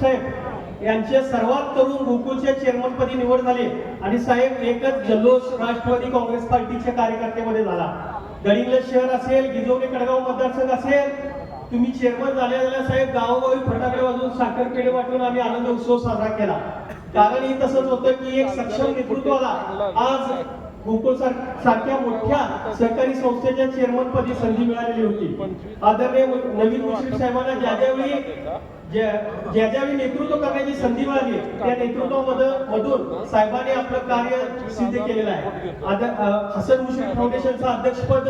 साहेब यांचे सर्वात तरुण गोकुळच्या चेअरमनपदी निवड झाली आणि साहेब एकच जल्लोष राष्ट्रवादी काँग्रेस पार्टीच्या कार्यकर्त्यामध्ये झाला. गडिंग्लज शहर असेल गिजवणे कडगाव मतदारसंघ असेल तुम्ही चेअरमन झाल्या झाल्या साहेब गावोगावी फटाके वाजवून साखर पेढे वाटून आम्ही आनंद उत्सव साजरा केला. कारण हे तसंच होतं की एक सक्षम नेतृत्वाला आज गोकुळ सारख्या मोठ्या सहकारी संस्थेच्या चेअरमन पदी संधी मिळालेली होती. आदरणीय नवीन मुश्रीफ साहेबांना ज्या ज्यावेळी ज्या ज्यावेळी नेतृत्व करण्याची संधी मिळाली त्या नेतृत्वामध्ये मधून साहेबांनी आपलं कार्य सिद्ध केलेलं आहे. आदर हसन मुश्रीफ फाउंडेशनचं अध्यक्षपद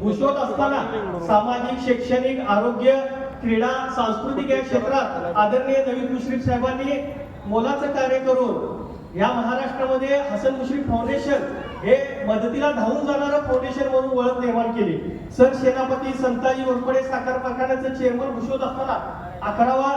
भूषवत असताना सामाजिक शैक्षणिक आरोग्य क्रीडा सांस्कृतिक या क्षेत्रात आदरणीय नवीन मुश्रीफ साहेबांनी मोलाचं कार्य करून या महाराष्ट्रामध्ये हसन मुश्रीफ फाउंडेशन हे मदतीला धावून जाणारं फाउंडेशन म्हणून ओळख निर्माण केली. सर सेनापती संताजी वरपडे साखर कारखान्याचं चेअरमन भूषवत असताना अकरावा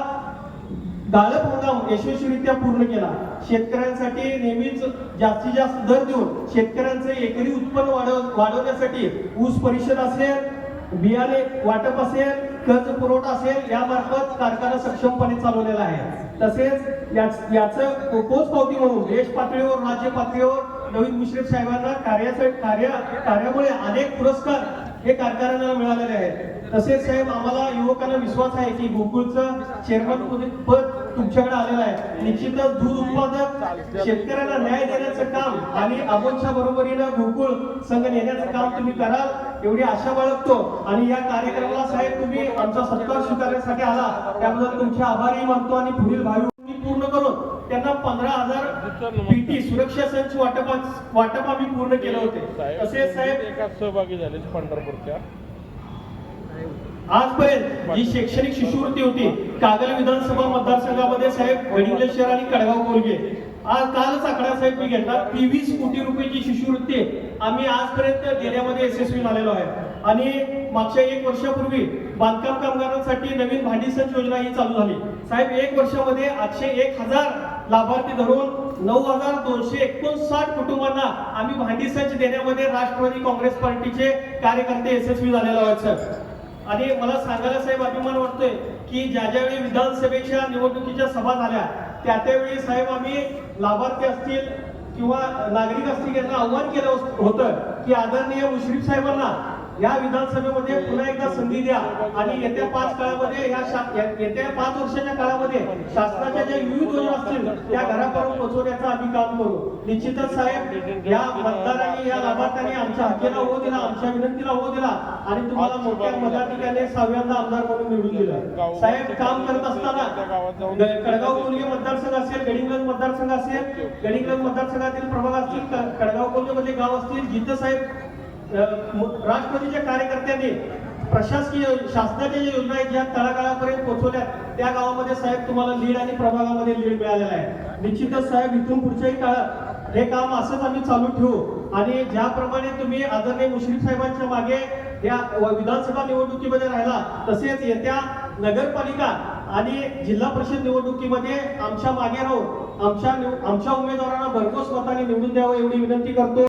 दालप हंगाम यशस्वीरित्या पूर्ण केला. शेतकऱ्यांसाठी नेहमीच जास्तीत जास्त दर देऊन शेतकऱ्यांचे एकरी उत्पन्न वाढव वाढवण्यासाठी ऊस परिषद असेल बियाणे वाटप असेल कर्ज पुरवठा असेल यामार्फत कारखाना सक्षमपणे चालवलेला आहे. तसेच याच- याचं पोचपावती म्हणून देश पातळीवर राज्य पातळीवर नवीन मुश्रीफ साहेबांना कार्यासाठी कार्य कार्यामुळे अनेक पुरस्कार हे कारखान्याला मिळालेले आहेत. तसेच साहेब आम्हाला युवकांना विश्वास आहे की गोकुळचं चेअरमन पद तुमच्याकडे आलेलं आहे. निश्चितच दूध उत्पादक शेतकऱ्यांना न्याय देण्याचं काम आणि आमोदच्या बरोबरीनं गोकुळ संघ नेण्याचं काम तुम्ही कराल एवढी आशा बाळगतो. आणि या कार्यक्रमाला साहेब तुम्ही आमचा सत्कार स्वीकारण्यासाठी आला. त्याबद्दल तुमचे आभारही मानतो आणि पुढील भावी मी पूर्ण करून त्यांना पंधरा हजार पीटी सुरक्षा संच वाटप वाटप आम्ही पूर्ण केले होते. तसेच साहेब एकाच सहभागी झाले पंढरपूरच्या. आजपर्यंत जी शैक्षणिक शिष्यवृत्ती होती कागल विधानसभा मतदारसंघामध्ये साहेब गडिंग्लज शहर आणि कडगाव कोलगे. आज कालच आकडा साहेब मी घेतला. तेवीस कोटी रुपयाची शिष्यवृत्ती आम्ही आजपर्यंत देण्यामध्ये यशस्वी झालेलो आहे. आणि मागच्या एक वर्षापूर्वी बांधकाम कामगारांसाठी नवीन भांडी संच योजना ही चालू झाली. साहेब एक वर्षामध्ये आठशे एक हजार लाभार्थी धरून नऊ हजार दोनशे एकोणसाठ कुटुंबांना आम्ही भांडी संच देण्यामध्ये राष्ट्रवादी काँग्रेस पार्टीचे कार्यकर्ते यशस्वी झालेले आहेत सर. आणि मला सांगायला साहेब अभिमान वाटतोय की ज्या ज्यावेळी विधानसभेच्या निवडणुकीच्या सभा झाल्या त्या त्यावेळी साहेब आम्ही लाभार्थी असतील किंवा नागरिक असतील यांना आव्हान केलं होतं की आदरणीय मुश्रीफ साहेबांना या विधानसभेमध्ये पुन्हा एकदा संधी द्या. आणि येत्या पाच काळामध्ये या येत्या पाच वर्षाच्या काळामध्ये शासनाच्या ज्या विविध योजना असतील त्या घरापर्यंत पोहोचवण्याचं आम्ही काम करू. निश्चितच साहेब या मतदारांनी या लाभार्थ्यांनी आमच्या हक्कीला हो दिला आमच्या विनंतीला हो दिला आणि तुम्हाला मोठ्या मताधिकाने सहाव्यांदा आमदार म्हणून निवडून दिलं. साहेब काम करत असताना कडगाव कोलगे मतदारसंघ असेल गडिंगलज मतदारसंघ असेल गडिंगलज मतदारसंघातील प्रभाग असतील कडगाव कोलगे मध्ये गाव असतील जिथं साहेब राष्ट्रवादीच्या कार्यकर्त्यांनी प्रशासकीय शासनाच्या ज्या योजना आहेत ज्या तळागाळापर्यंत पोहोचवल्या त्या गावामध्ये साहेब तुम्हाला लीड आणि प्रभागामध्ये लीड मिळालेला आहे. निश्चितच साहेब इथून पुढच्याही काळात हे काम असंच आम्ही चालू ठेवू. आणि ज्याप्रमाणे तुम्ही आदरणीय मुश्रीफ साहेबांच्या मागे या विधानसभा निवडणुकीमध्ये राहिला तसेच येत्या नगरपालिका आणि जिल्हा परिषद निवडणुकीमध्ये आमच्या मागे राहून आमच्या निव- आमच्या उमेदवारांना भरघोस मताने निवडून द्यावं एवढी विनंती करतो.